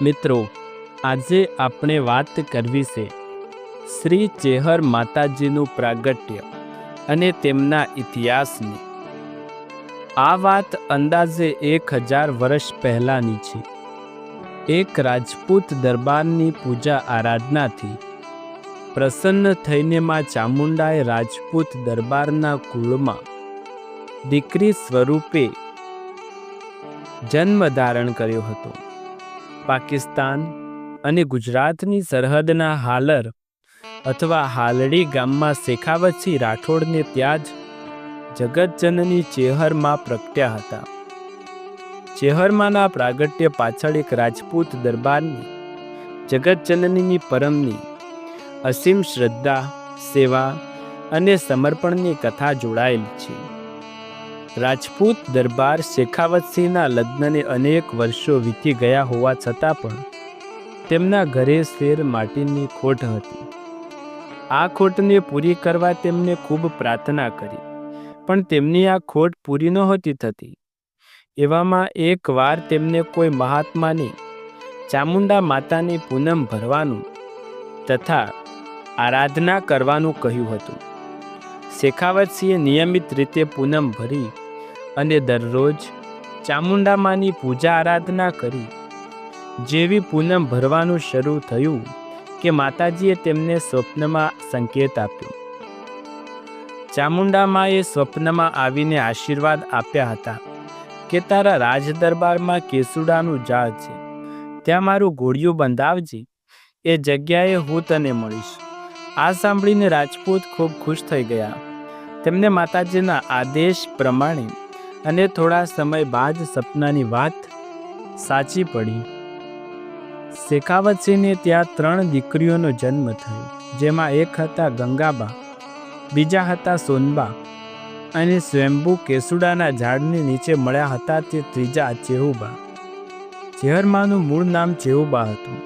મિત્રો, આજે આપણે વાત કરવી છે શ્રી ચેહર માતાજીનું પ્રાગટ્ય અને તેમના ઇતિહાસની. આ વાત અંદાજે એક હજાર વર્ષ પહેલાંની છે. એક રાજપૂત દરબારની પૂજા આરાધનાથી પ્રસન્ન થઈને માં ચામુંડાએ રાજપૂત દરબારના કુળમાં દીકરી સ્વરૂપે જન્મ ધારણ કર્યો હતો. પાકિસ્તાન અને ગુજરાતની સરહદના હાલર અથવા હાલડી ગામમાં શેખાવતસિંહ રાઠોડને ત્યાં જ જગતજનની ચેહરમાં પ્રગટ્યા હતા. ચેહરમાંના પ્રાગટ્ય પાછળ એક રાજપૂત દરબારની જગતજનની પરમની અસીમ શ્રદ્ધા, સેવા અને સમર્પણની કથા જોડાયેલી છે. રાજપૂત દરબાર શેખાવતસિંહના લગ્નને અનેક વર્ષો વીતી ગયા હોવા છતાં પણ તેમના ઘરે શેર માટીની ખોટ હતી. આ ખોટને પૂરી કરવા તેમને ખૂબ પ્રાર્થના કરી, પણ તેમની આ ખોટ પૂરી નહોતી થતી. એવામાં એકવાર તેમને કોઈ મહાત્માની ચામુંડા માતાની પૂનમ ભરવાનું તથા આરાધના કરવાનું કહ્યું હતું. શેખાવતસિંહે નિયમિત રીતે પૂનમ ભરી અને દરરોજ ચામુંડામાની પૂજા આરાધના કરી. જેવી પૂનમ ભરવાનું શરૂ થયું કે માતાજીએ તેમને સ્વપ્નમાં સંકેત આપ્યો. ચામુંડામાએ સ્વપ્નમાં આવીને આશીર્વાદ આપ્યા હતા કે તારા રાજ દરબારમાં કેસુડાનું ઝાડ છે. ત્યાં મારું ઘોડિયું બંધાવજે. એ જગ્યાએ હું તને મળીશ. આ સાંભળીને રાજપૂત ખૂબ ખુશ થઈ ગયા. તેમને માતાજીના આદેશ પ્રમાણે અને થોડા સમય બાદ સપનાની વાત સાચી પડી. શેખાવતસિંહને ત્યાં ત્રણ દીકરીઓનો જન્મ થયો, જેમાં એક હતા ગંગાબા, બીજા હતા સોનબા અને સ્વયંભૂ કેસુડાના ઝાડની નીચે મળ્યા હતા તે ત્રીજા ચેહુબા. ઝેહરમાનું મૂળ નામ ચેહુબા હતું,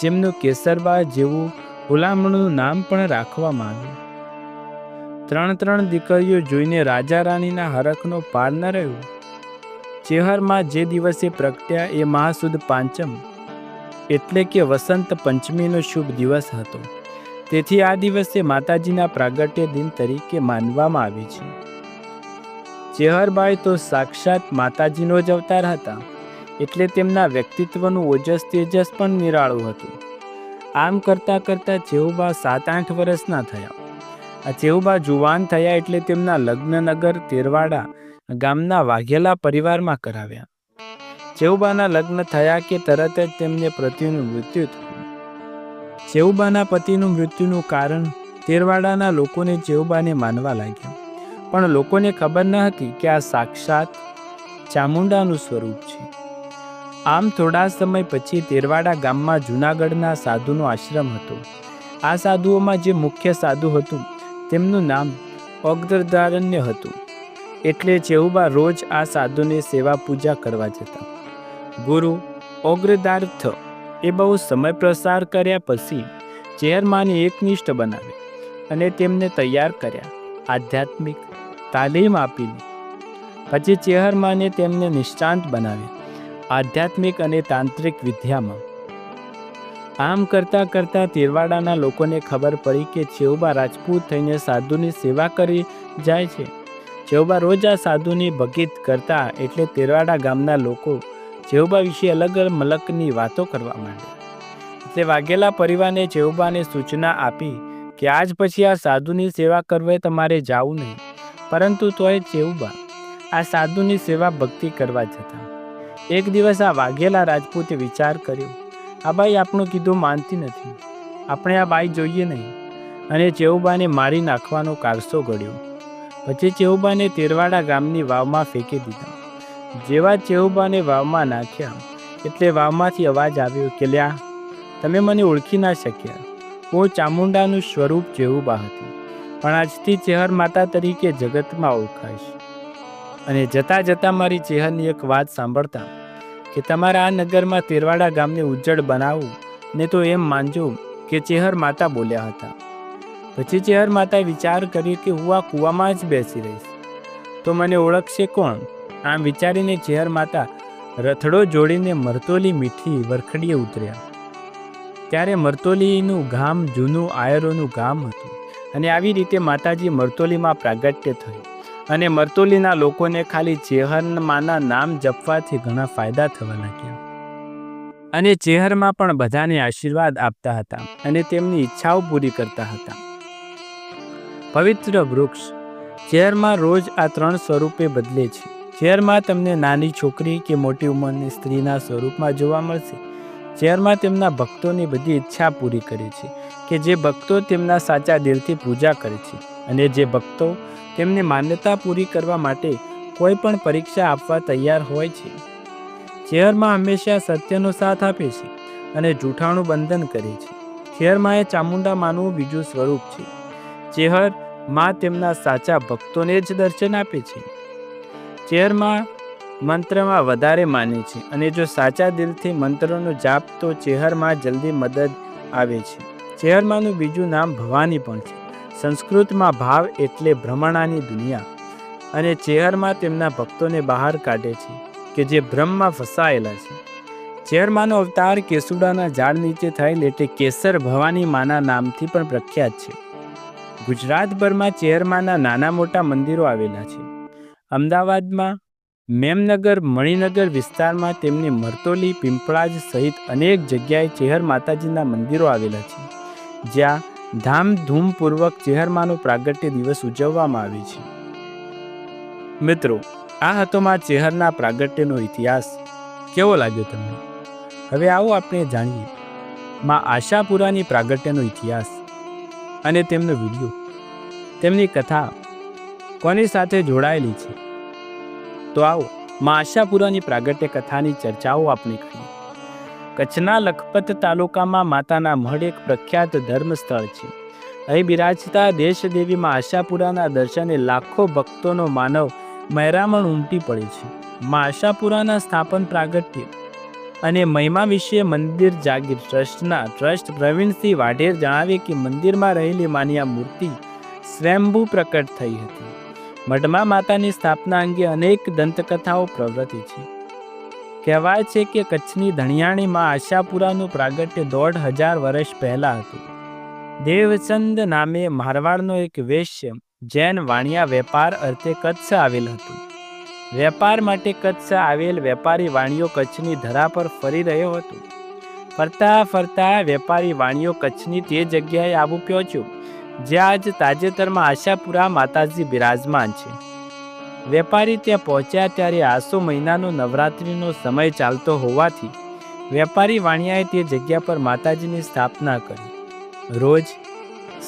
જેમનું કેસરબા જેવું ગુલામણું નામ પણ રાખવામાં આવ્યું. ત્રણ ત્રણ દીકરીઓ જોઈને રાજા રાણીના હરખનો પાર ન રહ્યો. ચેહરમાં જે દિવસે પ્રગટ્યા એ મહાસુદ પાંચમ, એટલે કે વસંત પંચમીનો શુભ દિવસ હતો. તેથી આ દિવસે માતાજીના પ્રાગટ્ય દિન તરીકે માનવામાં આવે છે. ચેહરબાઈ તો સાક્ષાત માતાજીનો જ અવતાર હતા, એટલે તેમના વ્યક્તિત્વનું ઓજસ તેજસ પણ નિરાળું હતું. આમ કરતાં કરતાં બા સાત આઠ વર્ષના થયા. આ જુવાન થયા એટલે તેમના લગ્નનગર, તેરવાડા, ગામના વાઘેલા પરિવારમાં કરાવ્યા. ચેહુબાના લગ્ન થયા કે તરત જ તેમને પતિનું મૃત્યુ થયું. ચેવબાના પતિનું મૃત્યુનું કારણ તેરવાડાના લોકોને ચેવબાને માનવા લાગ્યા. પણ લોકોને ખબર ન હતી કે આ સાક્ષાત ચામુંડાનું સ્વરૂપ છે. આમ થોડા સમય પછી તેરવાડા ગામમાં જૂનાગઢના સાધુનો આશ્રમ હતો. આ સાધુઓમાં જે મુખ્ય સાધુ હતું તેમનું નામ અગ્રધારણ્ય હતું. એટલે ચેહુબા રોજ આ સાધુને સેવા પૂજા કરવા જતા. ગુરુ ઓગ્રદાર્થ એ બહુ સમય પ્રસાર કર્યા પછી ચેરમાને એકનિષ્ઠ બનાવે અને તેમને તૈયાર કર્યા આધ્યાત્મિક તાલીમ આપીને. પછી ચેહરમાને તેમને નિષ્ણાંત બનાવ્યા આધ્યાત્મિક અને તાંત્રિક વિદ્યામાં આમ કરતાં કરતાં તેરવાડાના લોકોને ખબર પડી કે ચેવબા રાજપૂત થઈને સાધુની સેવા કરી જાય છે. ચેવબા રોજ આ સાધુની ભગીત કરતા એટલે તેરવાડા ગામના લોકો ચેહુબા વિશે અલગ અલગ મલકની વાતો કરવા માંડ્યા. એટલે વાઘેલા પરિવારને ચેવબાને સૂચના આપી કે આજ પછી આ સાધુની સેવા કરવે તમારે જાવું નહીં, પરંતુ તોય ચેવબા આ સાધુની સેવા ભક્તિ કરવા જતા. એક દિવસ આ વાઘેલા રાજપૂતે વિચાર કર્યો આ બાઈ આપણું કીધું માનતી નથી. આપણે આ બાઈ જોઈએ નહીં. અને ચેહુબાને મારી નાખવાનો કારસો ઘડ્યો પછી ચેહુબાને તેરવાડા ગામની વાવમાં ફેંકી દીધા. જેવા ચેહુબાને વાવમાં નાખ્યા, એટલે વાવમાંથી અવાજ આવ્યો કે, લ્યા, તમે મને ઓળખી ના શક્યા. હું ચામુંડાનું સ્વરૂપ ચેહુબા હતી. પણ આજથી ચેહર માતા તરીકે જગતમાં ઓળખાઈશ. અને જતાં જતાં મારી ચેહરની એક વાત સાંભળતા કે તમારા આ નગરમાં તેરવાડા ગામને ઉજ્જડ બનાવું, ને તો એમ માનજો કે ચેહર માતા બોલ્યા હતા. પછી ચેહર માતાએ વિચાર કર્યો કે હું આ કૂવામાં જ બેસી રહીશ. તો મને ઓળખશે કોણ? આમ વિચારીને ચેહર માતા રથડો જોડીને મરતોલી મીઠી વરખડીએ ઉતર્યા. ત્યારે મરતોલીનું ગામ જૂનું આયરોનું ગામ હતું, અને આવી રીતે માતાજી મરતોલીમાં પ્રાગટ્ય થયું અને મરતોલીના લોકોને ખાલી ચેહરમાના નામ જપવાથી ઘણા ફાયદા થવા લાગ્યા. અને ચેહરમાં પણ બધાને આશીર્વાદ આપતા હતા અને તેમની ઈચ્છાઓ પૂરી કરતા હતા. પવિત્ર વૃક્ષ. ચેરમાં રોજ આ ત્રણ સ્વરૂપે બદલે છે. ચેરમાં તમને નાની છોકરી કે મોટી ઉંમરની સ્ત્રીના સ્વરૂપમાં જોવા મળશે. ચેરમાં તેમના ભક્તોની બધી ઈચ્છા પૂરી કરે છે કે જે ભક્તો તેમના સાચા દિલથી પૂજા કરે છે અને જે ભક્તો તેમની માન્યતા પૂરી કરવા માટે કોઈ પણ પરીક્ષા આપવા તૈયાર હોય છે. ચેરમાં હંમેશા સત્યનો સાથ આપે છે અને જૂઠાણું બંધન કરે છે. ચેરમાં એ ચામુંડા માનું બીજું સ્વરૂપ છે. ચેહરમાં તેમના સાચા ભક્તોને જ દર્શન આપે છે. ચેહરમાં મંત્રમાં વધારે માને છે અને જો સાચા દિલથી મંત્રનો જાપ તો ચેહરમાં જલ્દી મદદ આવે છે. ચેહરમાંનું બીજું નામ ભવાની પણ છે. સંસ્કૃતમાં ભાવ એટલે ભ્રમણાની દુનિયા અને ચેહરમાં તેમના ભક્તોને બહાર કાઢે છે કે જે ભ્રમમાં ફસાયેલા છે. ચેહરમાનો અવતાર કેસુડાના ઝાડ નીચે થયેલ એટલે કેસર ભવાની માના નામથી પણ પ્રખ્યાત છે. ગુજરાતભરમાં ચેહરમાના નાના મોટા મંદિરો આવેલા છે. અમદાવાદમાં મેમનગર, મણિનગર વિસ્તારમાં તેમની મરતોલી પિંપળાજ સહિત અનેક જગ્યાએ ચેહર માતાજીના મંદિરો આવેલા છે. જ્યાં ધામધૂમપૂર્વક ચેહરમાનો પ્રાગટ્ય દિવસ ઉજવવામાં આવે છે. મિત્રો, આ હતો માં ચેહરના પ્રાગટ્યનો ઇતિહાસ કેવો લાગ્યો તમને? હવે આવો આપણે જાણીએ. માં આશાપુરાની પ્રાગટ્યનો ઇતિહાસ અને તેમનો વીડિયો. તેમની કથા કોની સાથે જોડાયેલી છે? તો આવો, માં આશાપુરાની પ્રાગટ્ય કથાની ચર્ચાઓ આપણે કરીએ. કચ્છના લખપત તાલુકામાં માતાના મઢ એક પ્રખ્યાત ધર્મસ્થળ છે. અહીં બિરાજતા દેશદેવીમાં આશાપુરાના દર્શને લાખો ભક્તોનો માનવ મહેરામણ ઉમટી પડે છે. માં આશાપુરાના સ્થાપન પ્રાગટ્ય અને મહિમા વિશે મંદિર જાગીર ટ્રસ્ટના ટ્રસ્ટ પ્રવીણસિંહ વાઢેર જણાવે કે મંદિરમાં રહેલી માની મૂર્તિ સ્વયંભૂ પ્રકટ થઈ હતી. મઢમાં માતાની સ્થાપના અંગે અનેક દંતકથાઓ પ્રવૃત્તિ છે. કહેવાય છે કે કચ્છની ધણિયાણીમાં આશાપુરાનું પ્રાગટ્ય દોઢ હજાર વર્ષ પહેલાં હતું. દેવચંદ નામે મારવાડનો એક વેશ્ય, જૈન વાણિયા વેપાર અર્થે કચ્છ આવેલ હતું. વેપાર માટે કચ્છ આવેલ વેપારી વાણીઓ કચ્છની ધરા પર ફરી રહ્યો હતો. ફરતા ફરતા વેપારી વાણીઓ કચ્છની તે જગ્યાએ આવું પહોંચ્યો, જ્યાં આજ તાજેતરમાં આશાપુરા માતાજી બિરાજમાન છે. વેપારી ત્યાં પહોંચ્યા ત્યારે આસો મહિનાનો નવરાત્રિનો સમય ચાલતો હોવાથી વેપારી વાણિયાએ તે જગ્યા પર માતાજીની સ્થાપના કરી. રોજ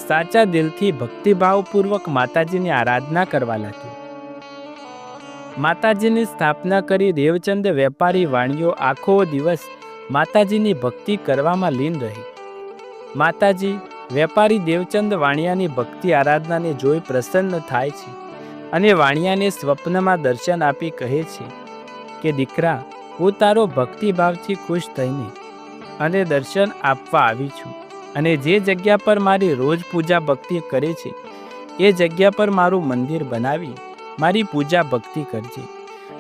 સાચા દિલથી ભક્તિભાવપૂર્વક માતાજીની આરાધના કરવા લાગ્યો. માતાજીની સ્થાપના કરી દેવચંદ વેપારી વાણીઓ આખો દિવસ માતાજીની ભક્તિ કરવામાં લીન રહી. માતાજી વેપારી દેવચંદ વાણિયાની ભક્તિ આરાધનાને જોઈ પ્રસન્ન થાય છે. અને વાણિયાને સ્વપ્નમાં દર્શન આપી કહે છે કે, દીકરા, હું તારો ભક્તિભાવથી ખુશ થઈને અને દર્શન આપવા આવી છું અને જે જગ્યા પર મારી રોજ પૂજા ભક્તિ કરે છે, એ જગ્યા પર મારું મંદિર બનાવી મારી પૂજા ભક્તિ કરજે.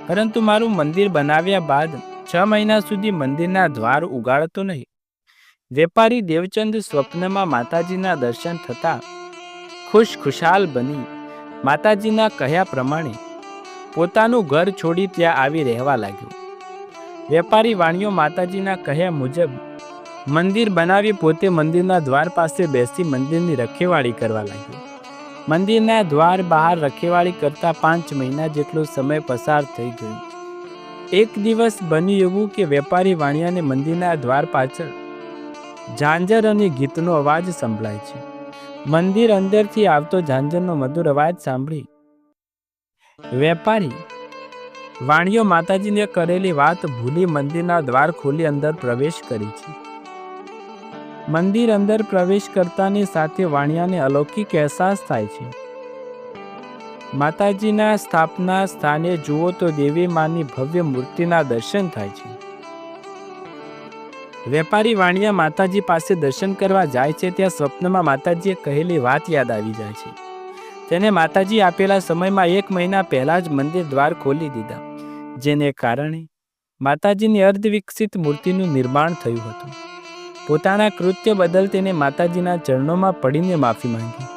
પરંતુ મારું મંદિર બનાવ્યા બાદ છ મહિના સુધી મંદિરના દ્વાર ઉગાડતો નહીં. વેપારી દેવચંદ સ્વપ્નમાં માતાજીના દર્શન થતાં ખુશ ખુશાલ બની માતાજીના કહ્યા પ્રમાણે પોતાનું ઘર છોડી ત્યાં આવી રહેવા લાગ્યો. વેપારી વાણીઓ માતાજીના કહ્યા મુજબ, મંદિર બનાવી પોતે મંદિરના દ્વાર પાસે બેસી મંદિરની રખેવાળી કરવા લાગ્યો. મંદિરના દ્વાર બહાર રખેવાળી કરતા પાંચ મહિના જેટલો સમય પસાર થઈ ગયો. એક દિવસ બન્યું એવું કે વેપારી વાણિયાને મંદિરના દ્વાર પાછળ ઝાંઝર અને ગીતનો અવાજ સંભળાય છે. મંદિર અંદરથી આવતો ઝાંઝરનો મધુર અવાજ સાંભળી. વેપારી વાણીઓ માતાજીને કરેલી વાત ભૂલી મંદિરના દ્વાર ખોલી અંદર પ્રવેશ કરી છે. મંદિર અંદર પ્રવેશ કરતાની સાથે વાણિયાને અલૌકિક અહેસાસ થાય છે. માતાજીના સ્થાપના સ્થાને જુઓ તો દેવી માની ભવ્ય મૂર્તિના દર્શન થાય છે. વેપારી વાણિયા માતાજી પાસે દર્શન કરવા જાય છે, ત્યાં સ્વપ્નમાં માતાજીએ કહેલી વાત યાદ આવી જાય છે. તેને માતાજી આપેલા સમયમાં એક મહિના પહેલાં જ મંદિર દ્વાર ખોલી દીધા, જેને કારણે માતાજીની અર્ધવિકસિત મૂર્તિનું નિર્માણ થયું હતું. પોતાના કૃત્ય બદલ તેને માતાજીના ચરણોમાં પડીને માફી માંગી.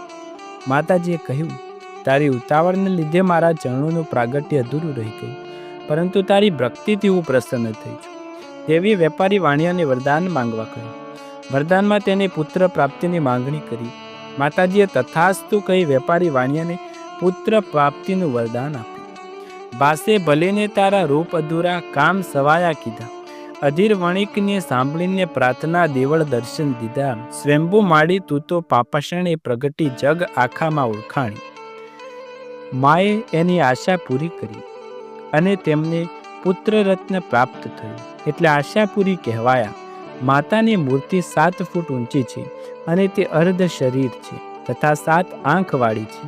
માતાજીએ કહ્યું, તારી ઉતાવળને લીધે મારા ચરણોનું પ્રાગટ્ય અધૂરું રહી ગયું, પરંતુ તારી ભક્તિથી હું પ્રસન્ન થઈ છું. દેવી વેપારી વાણિયાને વરદાન માંગવા કહ્યું. વરદાનમાં તેને પુત્ર પ્રાપ્તિની માંગણી કરી. માતાજીએ તથાસ્તુ કહી વેપારી વાણિયાને પુત્ર પ્રાપ્તિનું વરદાન આપ્યું. બાસે ભલેને તારા રૂપ અધૂરા કામ સવાયા કીધા. અધીર વણિકને સાંભળીને પ્રાર્થના દેવળ દર્શન દીધા. સ્વયંભુ માડી તું તો પાપાષણે પ્રગટી જગ આખામાં ઓળખાણી. માએ એની આશા પૂરી કરી અને તેમને પુત્ર રત્ન પ્રાપ્ત થયું. એટલે આશાપુરી કહેવાયા, માતાની મૂર્તિ સાત ફૂટ ઊંચી છે અને તે અર્ધ શરીર છે તથા સાત આંખવાળી છે.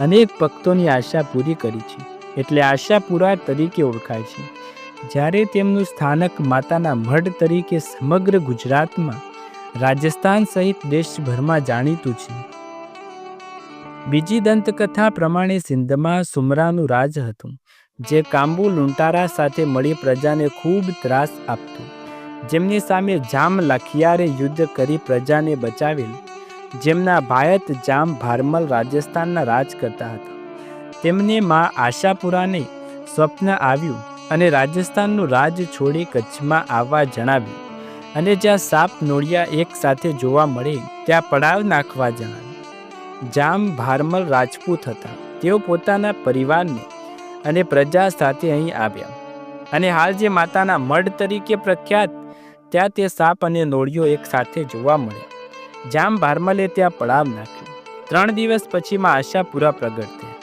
અનેક ભક્તોની આશા પૂરી કરી છે. એટલે આશાપુરા તરીકે ઓળખાય છે. જ્યારે તેમનું સ્થાનક માતાના મઢ તરીકે સમગ્ર ગુજરાતમાં રાજસ્થાન સહિત દેશભરમાં જાણીતું છે. બીજી દંતકથા પ્રમાણે સિંધમાં સુમરાનું રાજ હતું. જે કાંબુ લૂંટારા સાથે મળી પ્રજાને ખૂબ ત્રાસ આપતું. જેમની સામે જામ લખિયારે યુદ્ધ કરી પ્રજાને બચાવેલ, જેમના ભાયત જામ ભારમલ રાજસ્થાનના રાજ કરતા હતા. તેમને માં આશાપુરાને સ્વપ્ન આવ્યું અને રાજસ્થાનનું રાજ છોડી કચ્છમાં આવવા જણાવ્યું. અને જ્યાં સાપ નોળિયા એક સાથે જોવા મળે, ત્યાં પડાવ નાખવા જણાવ્યું. જામ ભારમલ રાજપૂત હતા. તેઓ પોતાના પરિવારને અને પ્રજા સાથે અહીં આવ્યા. અને હાલ જે માતાના મઢ તરીકે પ્રખ્યાત, ત્યાં તે સાપ અને નોળીઓ એક સાથે જોવા મળ્યા. જામ ભારમલે ત્યાં પડાવ નાખ્યો. ત્રણ દિવસ પછીમાં આશાપુરા પ્રગટ થયા.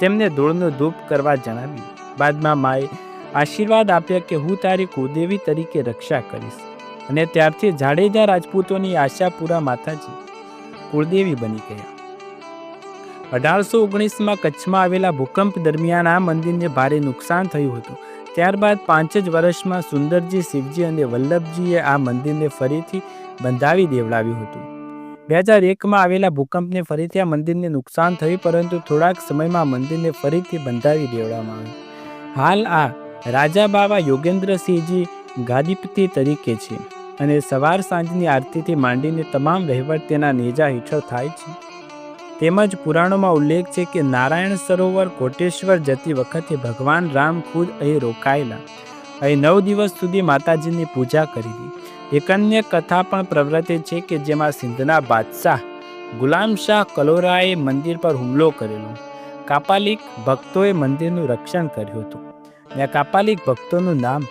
તેમને ધૂળનું ધૂપ કરવા જણાવ્યું. બાદમાં માએ આશીર્વાદ આપ્યા કે હું તારી કુળદેવી તરીકે રક્ષા કરીશ. અને ત્યારથી જાડેજા રાજપૂતોની આશાપુરા માતાજી કુળદેવી બની ગયા. અઢારસો ઓગણીસમાં કચ્છમાં આવેલા ભૂકંપ દરમિયાન આ મંદિરને ભારે નુકસાન થયું હતું. ત્યારબાદ પાંચ જ વર્ષમાં સુંદરજી, શિવજી અને વલ્લભજીએ આ મંદિરને ફરીથી બંધાવી દેવડાવ્યું હતું. બે હજાર એકમાં આવેલા ભૂકંપને ફરીથી આ મંદિરને નુકસાન થયું, પરંતુ થોડાક સમયમાં મંદિરને ફરીથી બંધાવી દેવડાવવામાં આવ્યું. હાલ આ રાજા બાવા યોગેન્દ્રસિંહજી ગાદીપતિ તરીકે છે અને સવાર સાંજની આરતીથી માંડીને તમામ વહીવટ તેના નેજા હેઠળ થાય છે. તેમજ પુરાણોમાં ઉલ્લેખ છે કે નારાયણ સરોવર કોટેશ્વર જતી વખતે ભગવાન રામ ખુદ અહીં રોકાયેલા. અહીં નવ દિવસ સુધી માતાજીની પૂજા કરી હતી. એક અન્ય કથા પણ પ્રવર્તે છે કે જેમાં સિંધના બાદશાહ ગુલામ શાહ કલોરાએ મંદિર પર હુમલો કરેલો. કાપાલિક ભક્તોએ મંદિરનું રક્ષણ કર્યું હતું. અને કાપાલિક ભક્તોનું નામ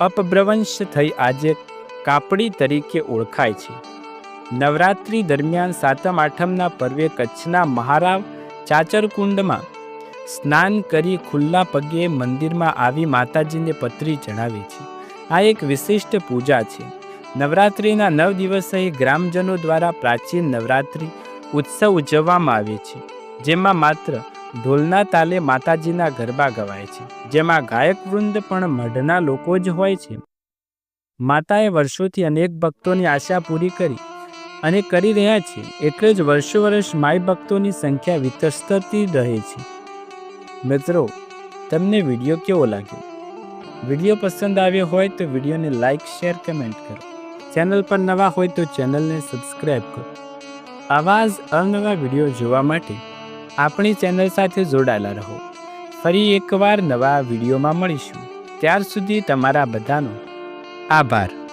અપભ્રવંશ થઈ આજે કાપડી તરીકે ઓળખાય છે. નવરાત્રિ દરમિયાન સાતમ આઠમના પર્વે કચ્છના મહારાવ ચાચરકુંડમાં સ્નાન કરી ખુલ્લા પગે મંદિરમાં આવી માતાજીને પત્રી ચડાવે છે. આ એક વિશિષ્ટ પૂજા છે. નવરાત્રિના નવ દિવસે ગ્રામજનો દ્વારા પ્રાચીન નવરાત્રિ ઉત્સવ ઉજવવામાં આવે છે. જેમાં માત્ર ઢોલના તાલે માતાજીના ગરબા ગવાય છે. જેમાં ગાયક વૃંદ પણ મઢના લોકો જ હોય છે. માતાએ વર્ષોથી અનેક ભક્તોની આશા પૂરી કરી અને કરી રહ્યા છે. એટલે જ વર્ષો વર્ષ માય ભક્તોની સંખ્યા વિતસ્તરતી રહે છે. મિત્રો, તમને વીડિયો કેવો લાગ્યો? વીડિયો પસંદ આવ્યો હોય તો વિડીયોને લાઇક શેર, કમેન્ટ કરો. ચેનલ પર નવા હોય તો ચેનલને સબસ્ક્રાઈબ કરો. આવા જ અવનવા વીડિયો જોવા માટે આપણી ચેનલ સાથે જોડાયેલા રહો. ફરી એકવાર નવા વિડીયોમાં મળીશું. ત્યાર સુધી તમારા બધાનો આભાર.